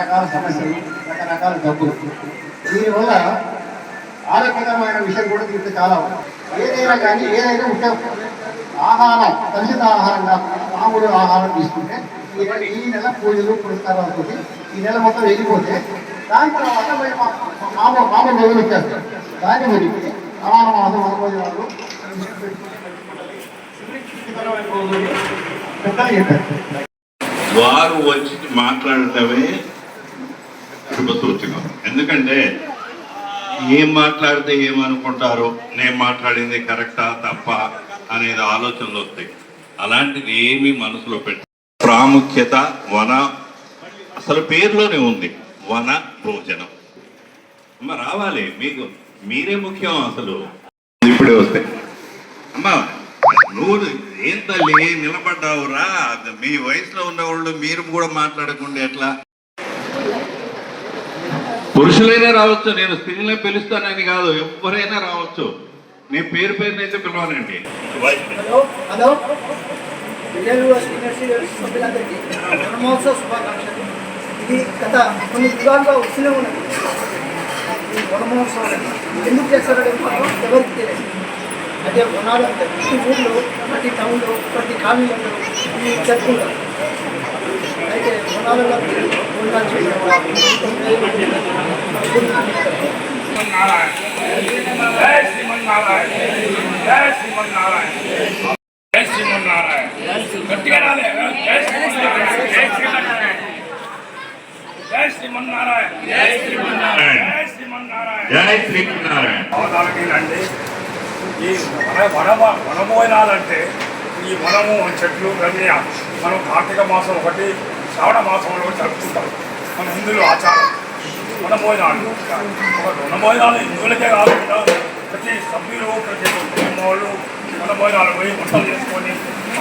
రకరకాల సమస్యలు రకరకాల జబ్బులు దీనివల్ల ఆరోగ్యకరమైన విషయం కూడా దీంట్లో చాలా ఏదైనా కానీ ఏదైనా ముఖ్యం ఆహారం కలిసిన ఆహారం కాకుండా మామూలు ఆహారం తీసుకుంటే ఈ నెల ఈ నెల పూజలు పురస్కారాలు అవుతుంది ఈ నెల మొత్తం వెళ్ళిపోతే దాని తర్వాత మరి మా- మామ మామ మొదలు వచ్చేస్తారు దాన్ని మరి సమాన మాసం అనుభవాలు పెద్దలు చెప్పారు. వారు వచ్చి మాట్లాడటమే శుభసూచకం. ఎందుకంటే ఏం మాట్లాడితే ఏమనుకుంటారో నేను మాట్లాడింది కరెక్టా తప్ప అనేది ఆలోచనలు వస్తాయి. అలాంటిది ఏమీ మనసులో పెట్టి ప్రాముఖ్యత వన అసలు పేరులోనే ఉంది. వన భోజనం. అమ్మ రావాలి. మీకు మీరే ముఖ్యం అసలు. ఇప్పుడే వస్తాయి అమ్మా నువ్వు ఏం తల్లి? నిలబడ్డావురా. మీ వయసులో ఉన్నవాళ్ళు మీరు కూడా మాట్లాడకుండా ఎట్లా? పురుషులైనా రావచ్చు నేను స్త్రీలే పిలుస్తానని కాదు ఎవరైనా రావచ్చు. నీ పేరు పేరునైతే అయితే హలో హలో శుభాకాంక్షలు. ఇది గత కొన్ని యుగాలుగా వస్తూనే ఉన్నది. ఈ ఎందుకు చేస్తారో మాత్రం ఎవరికి తెలియదు. అదే వనాలు అంటే ప్రతి ఊళ్ళో ప్రతి టౌన్లో ప్రతి కాలనీలో ఇవి జరుపుకుంటారు. అయితే వనాలలో వనాలు జై శ్రీమన్నారాయణ జై శ్రీమన్నారాయణ జై శ్రీమన్నారాయణ గట్టిగా రాలే. జై శ్రీమన్నారాయణ జై శ్రీమన్నారాయణ జై శ్రీమన్నారాయణ జై శ్రీమన్నారాయణ జై శ్రీమన్నారాయణ జై శ్రీమన్నారాయణ అవతారకి రండి ఈ వన వన వనభోజనాలంటే ఈ వనము చెట్లు ఇవన్నీ మనం కార్తీక మాసం ఒకటి శ్రావణ మాసంలో జరుపుకుంటాం మన హిందువుల ఆచారం. వనభోజనాలు. ఒక వనభోజనాలు హిందువులకే కాకుండా ప్రతి సభ్యులు ప్రతి కుటుంబం వాళ్ళు వనభోజనాలు పోయి వంటలు చేసుకొని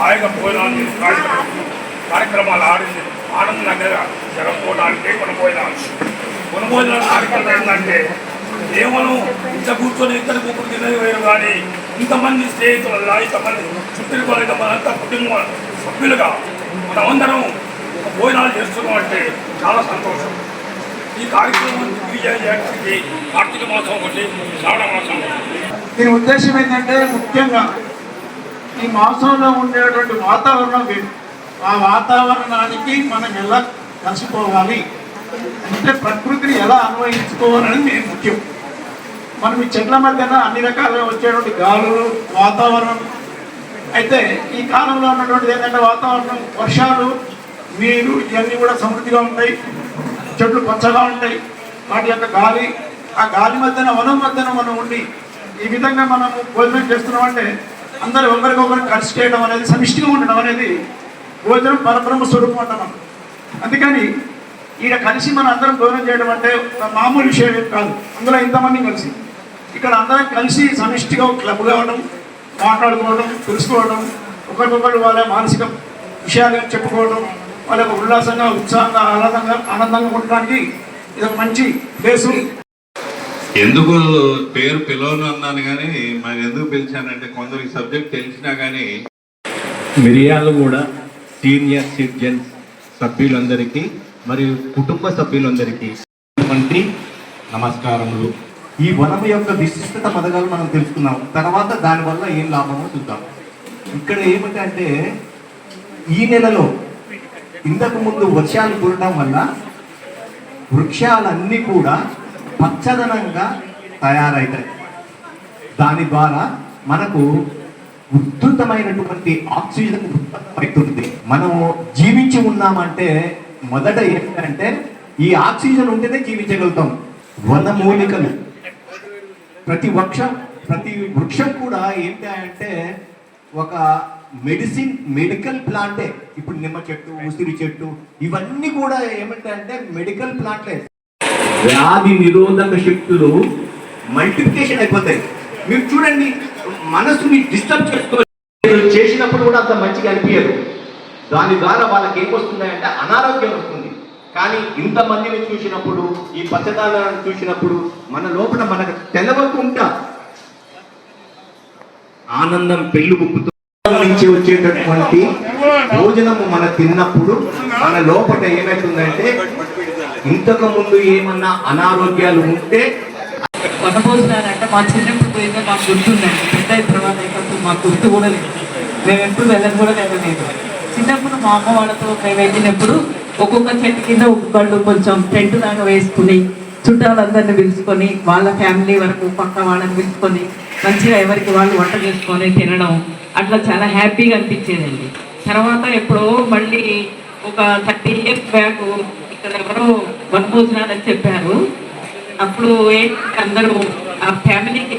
ఆయన భోజనాలు కార్యక్రమాలు ఆడింది ఆడింది. ఆనందంగా జరగకపోవడానికి వనభోజనాలు. వనభోజనాల కార్యక్రమం ఏంటంటే కేవలం ఇంత కూర్చొని ఇద్దరు ముగ్గురు తినేది వేరు కానీ ఇంతమంది స్నేహితులలా ఇంతమంది చుట్టూ అంతా కుటుంబ సభ్యులుగా మనమందరం అంటే చాలా సంతోషం. ఈ కార్యక్రమం విజయ కార్తీక మాసం ఒకటి శ్రావణ మాసం దీని ఉద్దేశం ఏంటంటే ముఖ్యంగా ఈ మాసంలో ఉండేటువంటి వాతావరణం ఆ వాతావరణానికి మనం ఎలా కలిసిపోవాలి? అంటే ప్రకృతిని ఎలా అన్వయించుకోవాలని మెయిన్ ముఖ్యం. మనం ఈ చెట్ల మధ్యన అన్ని రకాలుగా వచ్చేటువంటి గాలులు వాతావరణం. అయితే ఈ కాలంలో ఉన్నటువంటిది ఏంటంటే వాతావరణం వర్షాలు నీరు ఇవన్నీ కూడా సమృద్ధిగా ఉంటాయి. చెట్లు పచ్చగా ఉంటాయి. వాటి యొక్క గాలి ఆ గాలి మధ్యన వనం మధ్యన మనం ఉండి ఈ విధంగా మనం భోజనం చేస్తున్నాం అంటే అందరూ ఒకరికొకరు కలిసి చేయడం అనేది సమిష్టిగా ఉండడం అనేది భోజనం పరబ్రహ్మ స్వరూపం అంటాం అందుకని ఈడ కలిసి మనం అందరం భోజనం చేయడం అంటే ఒక మామూలు విషయం కాదు. అందులో ఇంతమంది కలిసి. ఇక్కడ అందరం కలిసి సమిష్టిగా క్లబ్గా క్లబ్ కావడం మాట్లాడుకోవడం తెలుసుకోవడం ఒకరికొకరు వాళ్ళ మానసిక విషయాలు చెప్పుకోవడం వాళ్ళకు ఉల్లాసంగా ఉత్సాహంగా ఆనందంగా ఆనందంగా ఉండడానికి ఇది ఒక మంచి ప్లేసు ఎందుకు పేరు పిలవను అన్నాను కానీ మరి ఎందుకు పిలిచానంటే కొందరికి సబ్జెక్ట్ తెలిసినా కానీ మిరియాలు కూడా సీనియర్ సిటిజన్స్ సభ్యులందరికీ మరియు కుటుంబ సభ్యులందరికీ వంటి నమస్కారములు. ఈ వనం యొక్క విశిష్టత పథకాలు మనం తెలుసుకున్నాం. తర్వాత దానివల్ల ఏం లాభమో చూద్దాం. ఇక్కడ ఏమిటంటే ఈ నెలలో ఇంతకు ముందు వర్షాలు కురటం వల్ల వృక్షాలన్నీ కూడా పచ్చదనంగా తయారవుతాయి దాని ద్వారా మనకు ఉద్ధృతమైనటువంటి ఆక్సిజన్ అవుతుంది మనము జీవించి ఉన్నామంటే మొదట ఏంటంటే ఈ ఆక్సిజన్ ఉంటేనే జీవించగలుగుతాం. వనమూలికలు. ప్రతి వృక్షం ప్రతి వృక్షం కూడా ఏంటి అంటే ఒక మెడిసిన్ మెడికల్ ప్లాంటే. ఇప్పుడు నిమ్మ చెట్టు ఉసిరి చెట్టు ఇవన్నీ కూడా ఏమిటంటే మెడికల్ ప్లాంట్లే. వ్యాధి నిరోధక శక్తులు మల్టిప్లికేషన్ అయిపోతాయి. మీరు చూడండి మనసుని డిస్టర్బ్ చేసుకో చేసినప్పుడు కూడా అంత మంచిగా అనిపించదు దాని ద్వారా వాళ్ళకి ఏమొస్తుందంటే అనారోగ్యం వస్తుంది. కానీ ఇంతమందిని చూసినప్పుడు ఈ పచ్చదానాలను చూసినప్పుడు మన లోపల మనకు తెలవకుండా ఆనందం పెళ్ళి నుంచి వచ్చేటటువంటి భోజనము మన తిన్నప్పుడు మన లోపల ఏమవుతుందంటే ఇంతకు ముందు ఏమన్నా అనారోగ్యాలు ఉంటే వనభోజనాలంటే మా చిన్నప్పుడు పోయిందో మాకు గుర్తుందండి. పెద్ద అయిన తర్వాత అయితే మాకు గుర్తు కూడా లేదు. మేము ఎప్పుడు వెళ్ళను కూడా వెళ్ళలేదు. చిన్నప్పుడు మా అమ్మ వాళ్ళతో మేము వెళ్ళినప్పుడు ఒక్కొక్క చెట్టు కింద ఒక్కొక్కళ్ళు కొంచెం టెంట్ దాకా వేసుకుని చుట్టాలందరిని పిలుచుకొని వాళ్ళ ఫ్యామిలీ వరకు పక్క వాళ్ళని పిలుచుకొని మంచిగా ఎవరికి వాళ్ళు వంట చేసుకొని తినడం అట్లా చాలా హ్యాపీగా అనిపించేదండి. తర్వాత ఎప్పుడో మళ్ళీ ఒక థర్టీ ఇయర్స్ బ్యాక్ ఇక్కడ ఎవరో వనభోజనాలు అని చెప్పారు. అప్పుడు అందరూ ఆ ఫ్యామిలీకి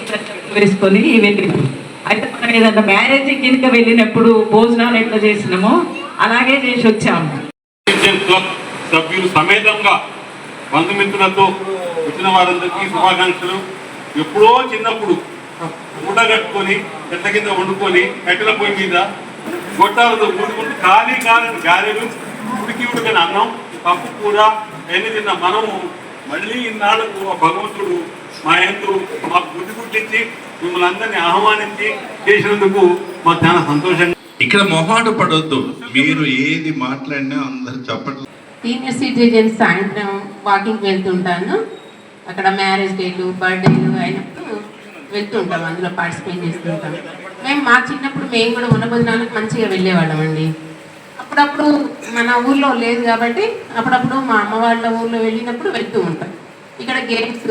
వేసుకొని వెళ్ళినాం అయితే మనం ఏదైనా మ్యారేజ్ కింద వెళ్ళినప్పుడు భోజనాలు ఎట్లా చేసినామో అలాగే చేసి వచ్చాము. సభ్యులు సమేతంగా బంధుమిత్రులతో వచ్చిన వారందరికీ శుభాకాంక్షలు. ఎప్పుడో చిన్నప్పుడు మూట కట్టుకొని చెట్ల కింద వండుకొని కట్టెల పొయ్యి మీద గొట్టాలతో ఊడుకుంటూ ఖాళీ కాలని గారెలు ఉడికి ఉడికని అన్నం పప్పు కూర ఎన్ని తిన్న మనము మళ్ళీ ఇన్నాళ్ళకు ఆ భగవంతుడు మా ఎందు మాకు బుద్ధి పుట్టించి మిమ్మల్ని అందరినీ ఆహ్వానించి చేసినందుకు మాకు చాలా సంతోషంగా ఇక్కడ మొహాట పడొద్దు. మీరు ఏది మాట్లాడినా అందరు చెప్పట్లు. సీనియర్ సిటిజన్స్ సాయంత్రం వాకింగ్ వెళ్తుంటాను. అక్కడ మ్యారేజ్ డేలు బర్త్డేలు అయినప్పుడు వెళ్తుంటాం అందులో పార్టిసిపేట్ చేస్తుంటాం మేము మా చిన్నప్పుడు మేము కూడా ఉన్న భోజనాలకు మంచిగా వెళ్ళేవాళ్ళం అండి అప్పుడప్పుడు మన ఊర్లో లేదు కాబట్టి అప్పుడప్పుడు మా అమ్మ వాళ్ళ ఊర్లో వెళ్ళినప్పుడు వెళ్తూ ఉంటాం. ఇక్కడ గేమ్స్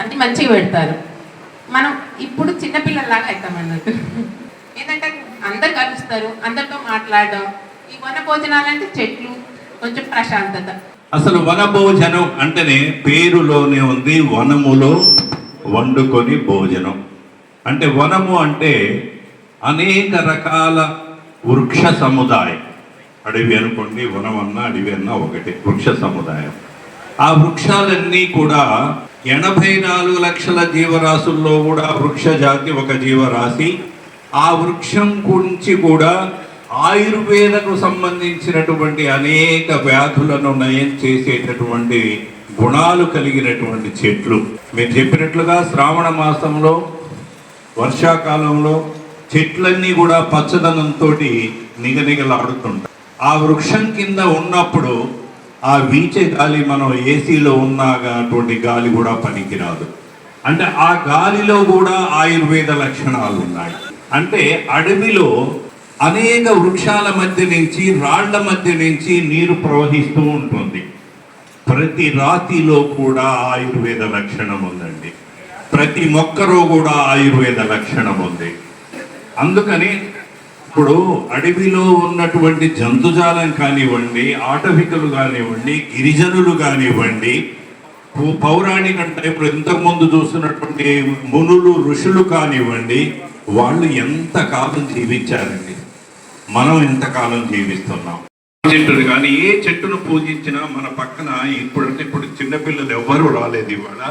అన్ని మంచిగా పెడతారు. మనం ఇప్పుడు చిన్నపిల్లలాగా అవుతాం అన్నట్టు. ఏంటంటే అందరు కలుస్తారు అందరితో మాట్లాడడం. ఈ వన భోజనాలంటే చెట్లు కొంచెం ప్రశాంతత. అసలు వనభోజనం అంటేనే పేరులోనే ఉంది వనములో వండుకొని భోజనం. అంటే వనము అంటే అనేక రకాల వృక్ష సముదాయం. అడవి అనుకోండి వనం అన్నా అడవి అన్న ఒకటి వృక్ష సముదాయం. ఆ వృక్షాలన్నీ కూడా ఎనభై నాలుగు లక్షల జీవరాశుల్లో కూడా వృక్ష జాతి ఒక జీవరాశి. ఆ వృక్షం గురించి కూడా ఆయుర్వేదకు సంబంధించినటువంటి అనేక వ్యాధులను నయం చేసేటటువంటి గుణాలు కలిగినటువంటి చెట్లు. మీరు చెప్పినట్లుగా శ్రావణ మాసంలో వర్షాకాలంలో చెట్లన్నీ కూడా పచ్చదనంతో నిగనిగలాడుతుంటాయి. ఆ వృక్షం కింద ఉన్నప్పుడు ఆ వీచే గాలి మనం ఏసీలో ఉన్నటువంటి గాలి కూడా పనికిరాదు. అంటే ఆ గాలిలో కూడా ఆయుర్వేద లక్షణాలు ఉన్నాయి. అంటే అడవిలో అనేక వృక్షాల మధ్య నుంచి రాళ్ళ మధ్య నుంచి నీరు ప్రవహిస్తూ ఉంటుంది. ప్రతి రాతిలో కూడా ఆయుర్వేద లక్షణం ఉందండి. ప్రతి మొక్కలో కూడా ఆయుర్వేద లక్షణం ఉంది. అందుకని ఇప్పుడు అడవిలో ఉన్నటువంటి జంతుజాలం కానివ్వండి ఆటవికలు కానివ్వండి గిరిజనులు కానివ్వండి పౌరాణిక అంటే ఇప్పుడు ఇంతకుముందు చూస్తున్నటువంటి మునులు ఋషులు కానివ్వండి వాళ్ళు ఎంతకాలం జీవించారండి? మనం ఎంతకాలం జీవిస్తున్నాం. చెట్టును కానీ ఏ చెట్టును పూజించినా మన పక్కన ఇప్పుడంటే ఇప్పుడు చిన్నపిల్లలు ఎవ్వరూ రాలేదు ఇవాళ.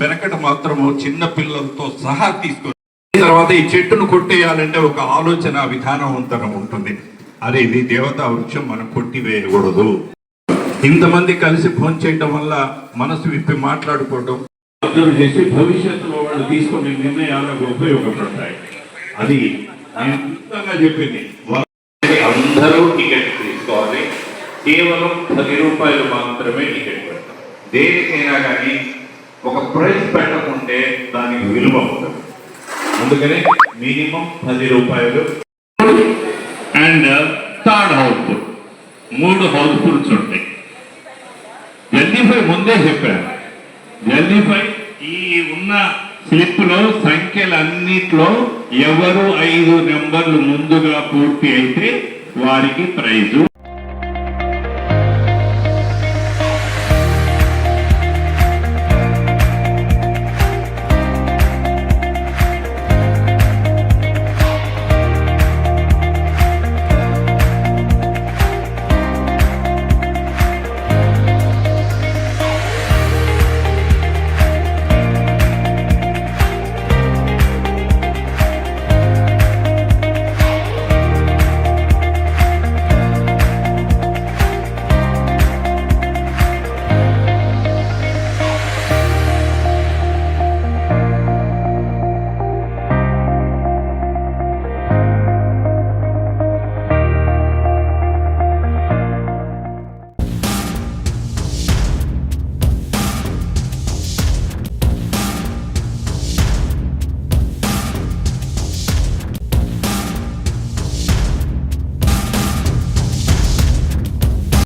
వెనకట మాత్రము చిన్న పిల్లలతో సహా తీసుకొని తర్వాత ఈ చెట్టును కొట్టేయాలంటే ఒక ఆలోచన విధానం అంతరం ఉంటుంది. అరే ఇది దేవతా వృక్షం మనం కొట్టివేయకూడదు. ఇంతమంది కలిసి ఫోన్ చేయడం వల్ల మనసు విప్పి మాట్లాడుకోవడం అబ్జర్వ్ చేసి భవిష్యత్తులో వాళ్ళు తీసుకునే నిర్ణయాలకు ఉపయోగపడతాయి. అది నేను చెప్పింది. అందరూ టికెట్ కేవలం పది రూపాయలు మాత్రమే టికెట్ పెడతాం దేనికైనా కానీ ఒక ప్రైస్ పెట్టకుంటే దానికి విలువ ఉంటుంది అందుకనే మినిమం పది రూపాయలు. అండ్ థర్డ్ హౌస్ఫుల్ మూడు హౌస్ఫుల్స్ ఉంటాయి. జల్దీఫై ముందే చెప్పారు జల్దీఫై ఈ ఉన్న స్లిప్లో సంఖ్యలన్నిట్లో ఎవరు ఐదు నెంబర్లు ముందుగా పూర్తి అయితే వారికి ప్రైజు